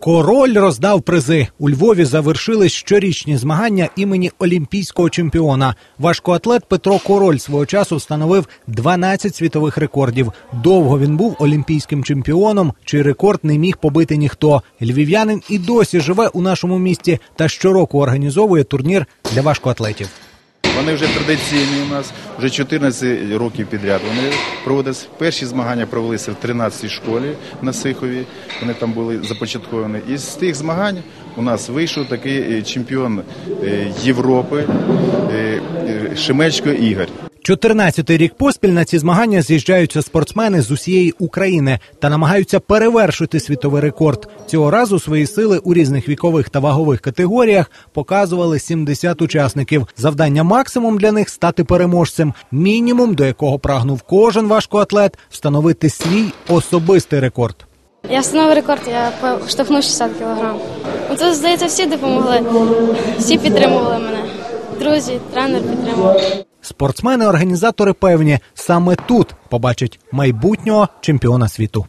Король роздав призи. У Львові завершились щорічні змагання імені олімпійського чемпіона. Важкоатлет Петро Король свого часу встановив 12 світових рекордів. Довго він був олімпійським чемпіоном, чий рекорд не міг побити ніхто. Львів'янин і досі живе у нашому місті та щороку організовує турнір для важкоатлетів. Вони вже традиційні у нас, вже 14 років підряд. Вони проводять перші змагання провелися в 13-й школі на Сихові. Вони там були започатковані. І з тих змагань у нас вийшов такий е, чемпіон е, Європи е, Шемечко Ігор. 14-й рік поспіль на ці змагання з'їжджаються спортсмени з усієї України та намагаються перевершити світовий рекорд. Цього разу свої сили у різних вікових та вагових категоріях показували 70 учасників. Завдання максимум для них стати переможцем. Мінімум, до якого прагнув кожен важкоатлет, встановити свій особистий рекорд. Я встановив рекорд, я штовхнув 60 кілограм. Ну, Це, здається, всі допомогли. Всі підтримували мене. Друзі, тренер підтримував. Спортсмени-організатори певні, саме тут побачать майбутнього чемпіона світу.